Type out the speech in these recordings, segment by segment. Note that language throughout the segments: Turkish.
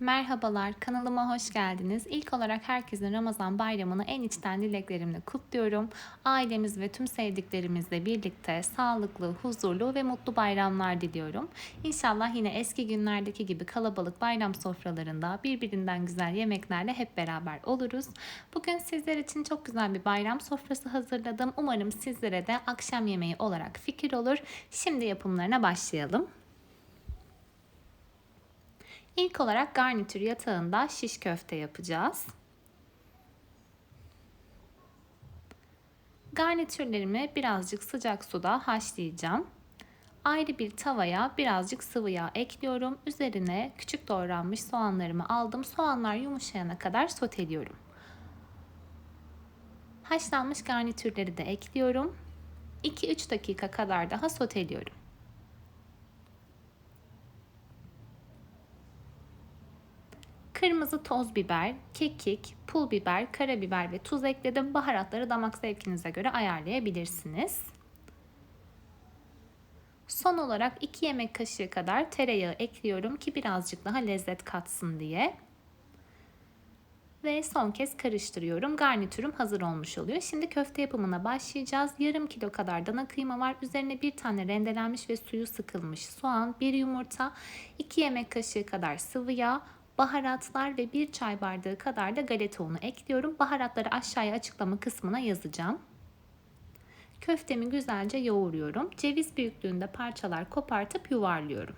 Merhabalar, kanalıma hoş geldiniz. İlk olarak herkesin Ramazan bayramını en içten dileklerimle kutluyorum. Ailemiz ve tüm sevdiklerimizle birlikte sağlıklı, huzurlu ve mutlu bayramlar diliyorum. İnşallah yine eski günlerdeki gibi kalabalık bayram sofralarında birbirinden güzel yemeklerle hep beraber oluruz. Bugün sizler için çok güzel bir bayram sofrası hazırladım. Umarım sizlere de akşam yemeği olarak fikir olur. Şimdi yapımlarına başlayalım. İlk olarak garnitür yatağında şiş köfte yapacağız. Garnitürlerimi birazcık sıcak suda haşlayacağım. Ayrı bir tavaya birazcık sıvı yağ ekliyorum. Üzerine küçük doğranmış soğanlarımı aldım. Soğanlar yumuşayana kadar soteliyorum. Haşlanmış garnitürleri de ekliyorum. 2-3 dakika kadar daha soteliyorum. Kırmızı toz biber, kekik, pul biber, karabiber ve tuz ekledim. Baharatları damak zevkinize göre ayarlayabilirsiniz. Son olarak 2 yemek kaşığı kadar tereyağı ekliyorum ki birazcık daha lezzet katsın diye. Ve son kez karıştırıyorum. Garnitürüm hazır olmuş oluyor. Şimdi köfte yapımına başlayacağız. Yarım kilo kadar dana kıyma var. Üzerine bir tane rendelenmiş ve suyu sıkılmış soğan, bir yumurta, 2 yemek kaşığı kadar sıvı yağ, baharatlar ve bir çay bardağı kadar da galeta unu ekliyorum. Baharatları aşağıya açıklama kısmına yazacağım. Köftemi güzelce yoğuruyorum. Ceviz büyüklüğünde parçalar kopartıp yuvarlıyorum.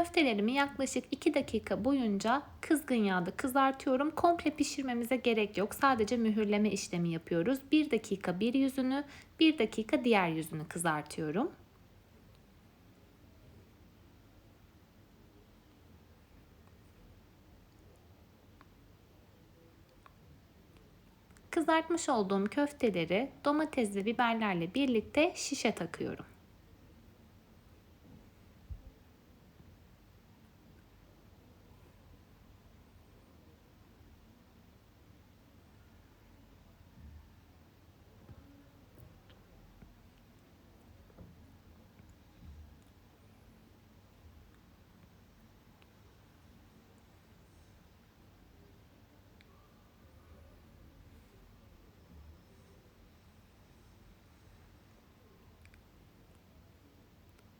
Köftelerimi yaklaşık 2 dakika boyunca kızgın yağda kızartıyorum. Komple pişirmemize gerek yok. Sadece mühürleme işlemi yapıyoruz. 1 dakika bir yüzünü, 1 dakika diğer yüzünü kızartıyorum. Kızartmış olduğum köfteleri domates ve biberlerle birlikte şişe takıyorum.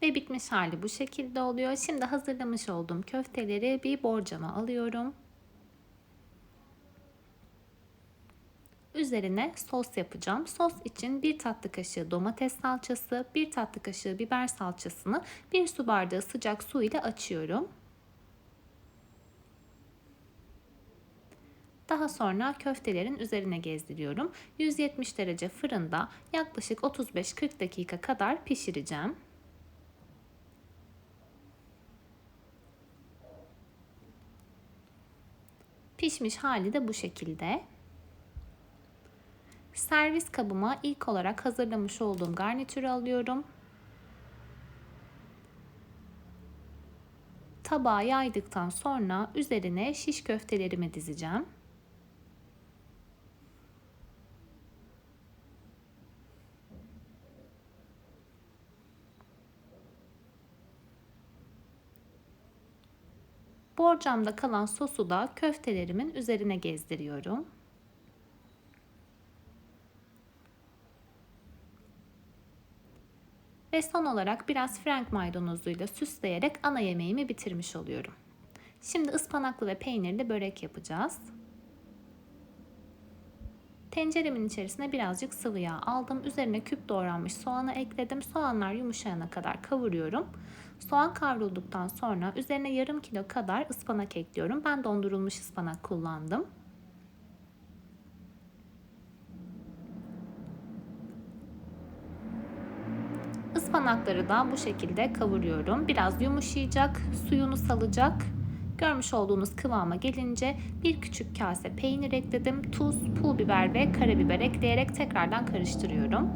Ve bitmiş hali bu şekilde oluyor. Şimdi hazırlamış olduğum köfteleri bir borcama alıyorum. Üzerine sos yapacağım. Sos için bir tatlı kaşığı domates salçası, bir tatlı kaşığı biber salçasını bir su bardağı sıcak su ile açıyorum. Daha sonra köftelerin üzerine gezdiriyorum. 170 derece fırında yaklaşık 35-40 dakika kadar pişireceğim. Pişmiş hali de bu şekilde. Servis kabıma ilk olarak hazırlamış olduğum garnitürü alıyorum. Tabağa yaydıktan sonra üzerine şiş köftelerimi dizeceğim. Borcamda kalan sosu da köftelerimin üzerine gezdiriyorum. Ve son olarak biraz frank maydanozuyla süsleyerek ana yemeğimi bitirmiş oluyorum. Şimdi ıspanaklı ve peynirli börek yapacağız. Tenceremin içerisine birazcık sıvı yağ aldım. Üzerine küp doğranmış soğanı ekledim. Soğanlar yumuşayana kadar kavuruyorum. Soğan kavrulduktan sonra üzerine yarım kilo kadar ıspanak ekliyorum. Ben dondurulmuş ıspanak kullandım. Ispanakları da bu şekilde kavuruyorum. Biraz yumuşayacak, suyunu salacak. Görmüş olduğunuz kıvama gelince bir küçük kase peynir ekledim. Tuz, pul biber ve karabiber ekleyerek tekrardan karıştırıyorum.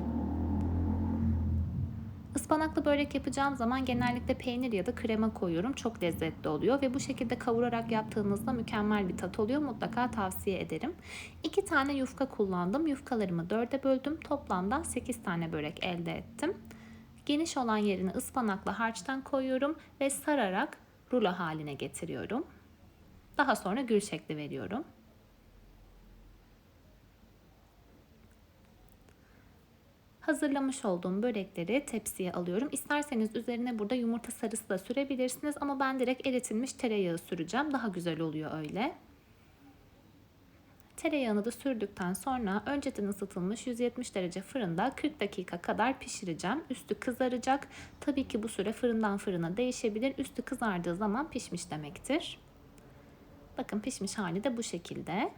Ispanaklı börek yapacağım zaman genellikle peynir ya da krema koyuyorum. Çok lezzetli oluyor ve bu şekilde kavurarak yaptığınızda mükemmel bir tat oluyor. Mutlaka tavsiye ederim. 2 tane yufka kullandım. Yufkalarımı 4'e böldüm. Toplamda 8 tane börek elde ettim. Geniş olan yerini ıspanakla harçtan koyuyorum ve sararak rulo haline getiriyorum. Daha sonra gül şekli veriyorum. Hazırlamış olduğum börekleri tepsiye alıyorum. İsterseniz üzerine burada yumurta sarısı da sürebilirsiniz ama ben direkt eritilmiş tereyağı süreceğim. Daha güzel oluyor öyle. Tereyağını da sürdükten sonra önceden ısıtılmış 170 derece fırında 40 dakika kadar pişireceğim. Üstü kızaracak. Tabii ki bu süre fırından fırına değişebilir. Üstü kızardığı zaman pişmiş demektir. Bakın pişmiş hali de bu şekilde.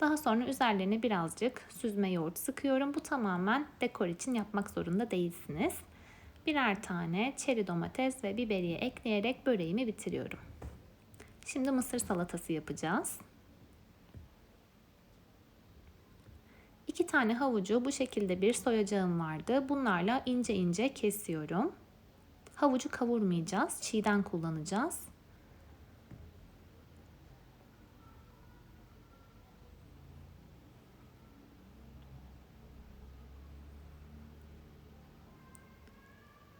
Daha sonra üzerlerine birazcık süzme yoğurt sıkıyorum. Bu tamamen dekor için yapmak zorunda değilsiniz. Birer tane çeri domates ve biberiye ekleyerek böreğimi bitiriyorum. Şimdi mısır salatası yapacağız. İki tane havucu bu şekilde bir soyacağım vardı. Bunlarla ince ince kesiyorum. Havucu kavurmayacağız. Çiğden kullanacağız.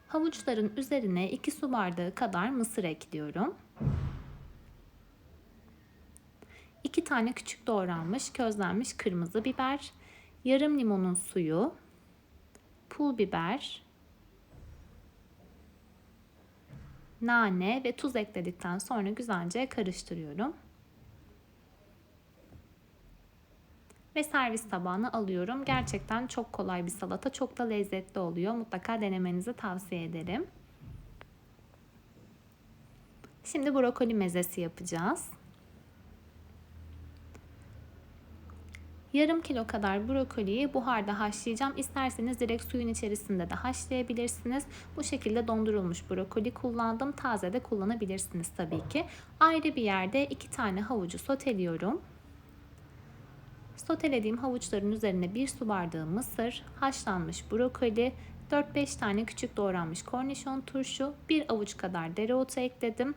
Havuçların üzerine 2 su bardağı kadar mısır ekliyorum. 2 tane küçük doğranmış közlenmiş kırmızı biber, yarım limonun suyu, pul biber, nane ve tuz ekledikten sonra güzelce karıştırıyorum. ve servis tabağına alıyorum. Gerçekten çok kolay bir salata. Çok da lezzetli oluyor. Mutlaka denemenizi tavsiye ederim. Şimdi brokoli mezesi yapacağız. Yarım kilo kadar brokoliyi buharda haşlayacağım. İsterseniz direkt suyun içerisinde de haşlayabilirsiniz. Bu şekilde dondurulmuş brokoli kullandım. Taze de kullanabilirsiniz tabii ki. Ayrı bir yerde iki tane havucu soteliyorum. Sotelediğim havuçların üzerine bir su bardağı mısır, haşlanmış brokoli, 4-5 tane küçük doğranmış kornişon turşu, bir avuç kadar dereotu ekledim.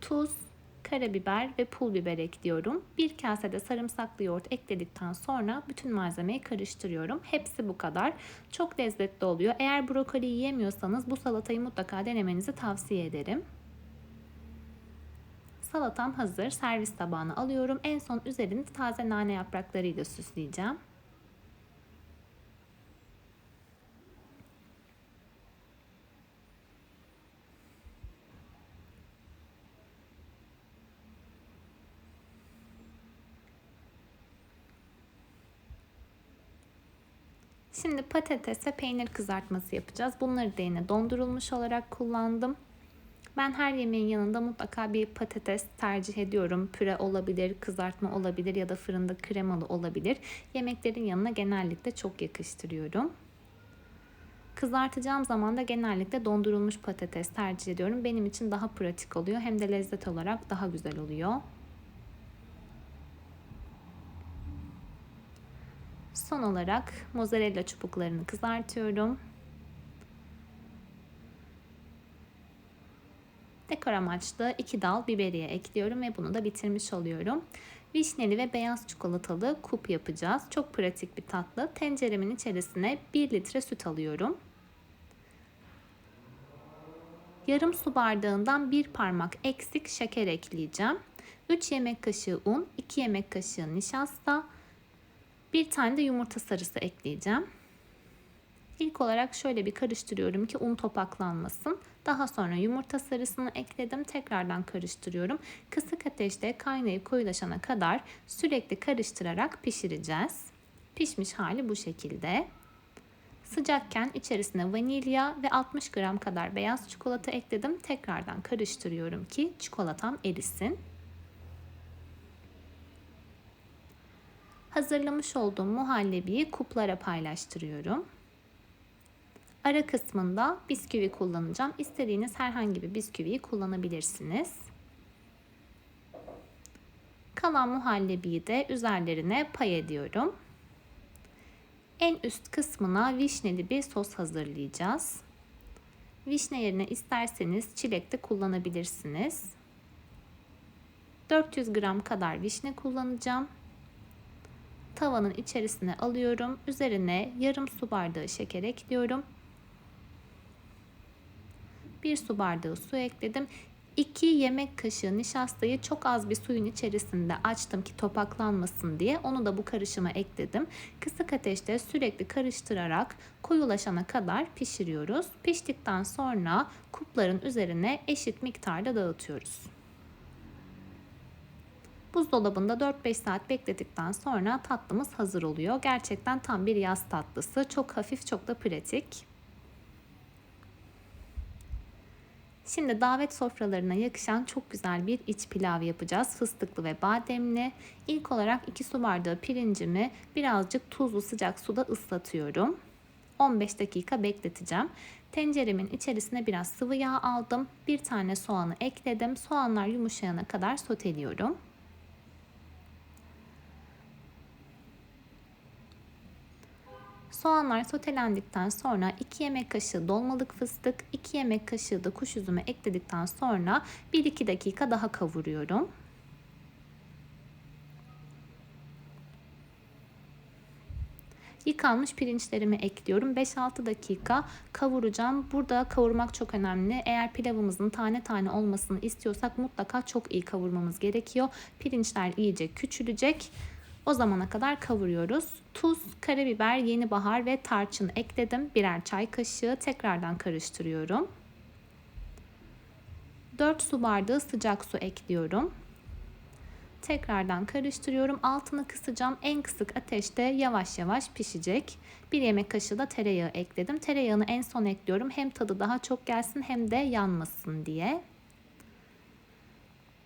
Tuz, karabiber ve pul biber ekliyorum. Bir kasede sarımsaklı yoğurt ekledikten sonra bütün malzemeyi karıştırıyorum. Hepsi bu kadar. Çok lezzetli oluyor. Eğer brokoli yiyemiyorsanız bu salatayı mutlaka denemenizi tavsiye ederim. Salatam hazır. Servis tabağına alıyorum. En son üzerini taze nane yapraklarıyla süsleyeceğim. Şimdi patates ve peynir kızartması yapacağız. Bunları da yine dondurulmuş olarak kullandım. Ben her yemeğin yanında mutlaka bir patates tercih ediyorum. Püre olabilir, kızartma olabilir ya da fırında kremalı olabilir. Yemeklerin yanına genellikle çok yakıştırıyorum. Kızartacağım zaman da genellikle dondurulmuş patates tercih ediyorum. Benim için daha pratik oluyor hem de lezzet olarak daha güzel oluyor. Son olarak mozzarella çubuklarını kızartıyorum. Dekor amaçlı 2 dal biberiye ekliyorum ve bunu da bitirmiş oluyorum. Vişneli ve beyaz çikolatalı kup yapacağız. Çok pratik bir tatlı. Tenceremin içerisine 1 litre süt alıyorum. Yarım su bardağından bir parmak eksik şeker ekleyeceğim. 3 yemek kaşığı un, 2 yemek kaşığı nişasta, bir tane de yumurta sarısı ekleyeceğim. İlk olarak şöyle bir karıştırıyorum ki un topaklanmasın. Daha sonra yumurta sarısını ekledim. Tekrardan karıştırıyorum. Kısık ateşte kaynayıp koyulaşana kadar sürekli karıştırarak pişireceğiz. Pişmiş hali bu şekilde. Sıcakken içerisine vanilya ve 60 gram kadar beyaz çikolata ekledim. Tekrardan karıştırıyorum ki çikolatam erisin. Hazırlamış olduğum muhallebiyi kuplara paylaştırıyorum. Ara kısmında bisküvi kullanacağım. İstediğiniz herhangi bir bisküviyi kullanabilirsiniz. Kalan muhallebiyi de üzerlerine pay ediyorum. En üst kısmına vişneli bir sos hazırlayacağız. Vişne yerine isterseniz çilek de kullanabilirsiniz. 400 gram kadar vişne kullanacağım. Tavanın içerisine alıyorum. Üzerine yarım su bardağı şeker ekliyorum. 1 su bardağı su ekledim. 2 yemek kaşığı nişastayı çok az bir suyun içerisinde açtım ki topaklanmasın diye. Onu da bu karışıma ekledim. Kısık ateşte sürekli karıştırarak koyulaşana kadar pişiriyoruz. Piştikten sonra kupların üzerine eşit miktarda dağıtıyoruz. Buzdolabında 4-5 saat bekledikten sonra tatlımız hazır oluyor. Gerçekten tam bir yaz tatlısı. Çok hafif, çok da pratik. Şimdi davet sofralarına yakışan çok güzel bir iç pilav yapacağız. Fıstıklı ve bademli. İlk olarak 2 su bardağı pirincimi birazcık tuzlu sıcak suda ıslatıyorum. 15 dakika bekleteceğim. Tenceremin içerisine biraz sıvı yağ aldım. Bir tane soğanı ekledim. Soğanlar yumuşayana kadar soteliyorum. Soğanlar sotelendikten sonra 2 yemek kaşığı dolmalık fıstık, 2 yemek kaşığı da kuş üzümü ekledikten sonra 1-2 dakika daha kavuruyorum. Yıkanmış pirinçlerimi ekliyorum. 5-6 dakika kavuracağım. Burada kavurmak çok önemli. Eğer pilavımızın tane tane olmasını istiyorsak mutlaka çok iyi kavurmamız gerekiyor. Pirinçler iyice küçülecek. O zamana kadar kavuruyoruz. Tuz, karabiber, yeni bahar ve tarçın ekledim. Birer çay kaşığı tekrardan karıştırıyorum. 4 su bardağı sıcak su ekliyorum. Tekrardan karıştırıyorum. Altını kısacağım. En kısık ateşte yavaş yavaş pişecek. Bir yemek kaşığı da tereyağı ekledim. Tereyağını en son ekliyorum. Hem tadı daha çok gelsin hem de yanmasın diye.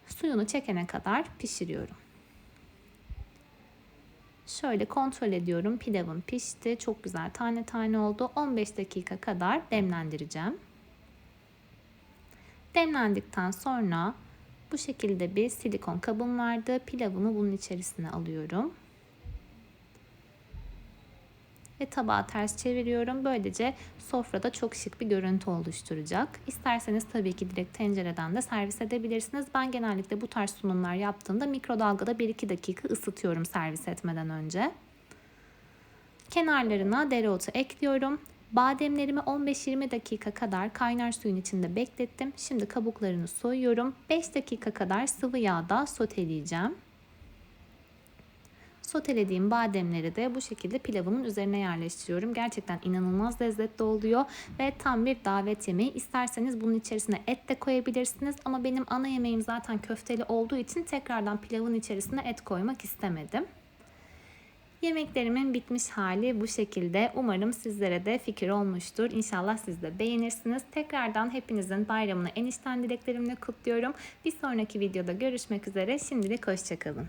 Suyunu çekene kadar pişiriyorum. Şöyle kontrol ediyorum. Pilavım pişti. Çok güzel tane tane oldu. 15 dakika kadar demlendireceğim. Demlendikten sonra bu şekilde bir silikon kabım vardı. Pilavımı bunun içerisine alıyorum ve tabağı ters çeviriyorum. Böylece sofrada çok şık bir görüntü oluşturacak. İsterseniz tabii ki direkt tencereden de servis edebilirsiniz. Ben genellikle bu tarz sunumlar yaptığımda mikrodalgada 1-2 dakika ısıtıyorum servis etmeden önce. Kenarlarına dereotu ekliyorum. Bademlerimi 15-20 dakika kadar kaynar suyun içinde beklettim. Şimdi kabuklarını soyuyorum. 5 dakika kadar sıvı yağda soteleyeceğim. Sotelediğim bademleri de bu şekilde pilavımın üzerine yerleştiriyorum. Gerçekten inanılmaz lezzetli oluyor ve tam bir davet yemeği. İsterseniz bunun içerisine et de koyabilirsiniz ama benim ana yemeğim zaten köfteli olduğu için tekrardan pilavın içerisine et koymak istemedim. Yemeklerimin bitmiş hali bu şekilde. Umarım sizlere de fikir olmuştur. İnşallah siz de beğenirsiniz. Tekrardan hepinizin bayramını en içten dileklerimle kutluyorum. Bir sonraki videoda görüşmek üzere. Şimdilik hoşçakalın.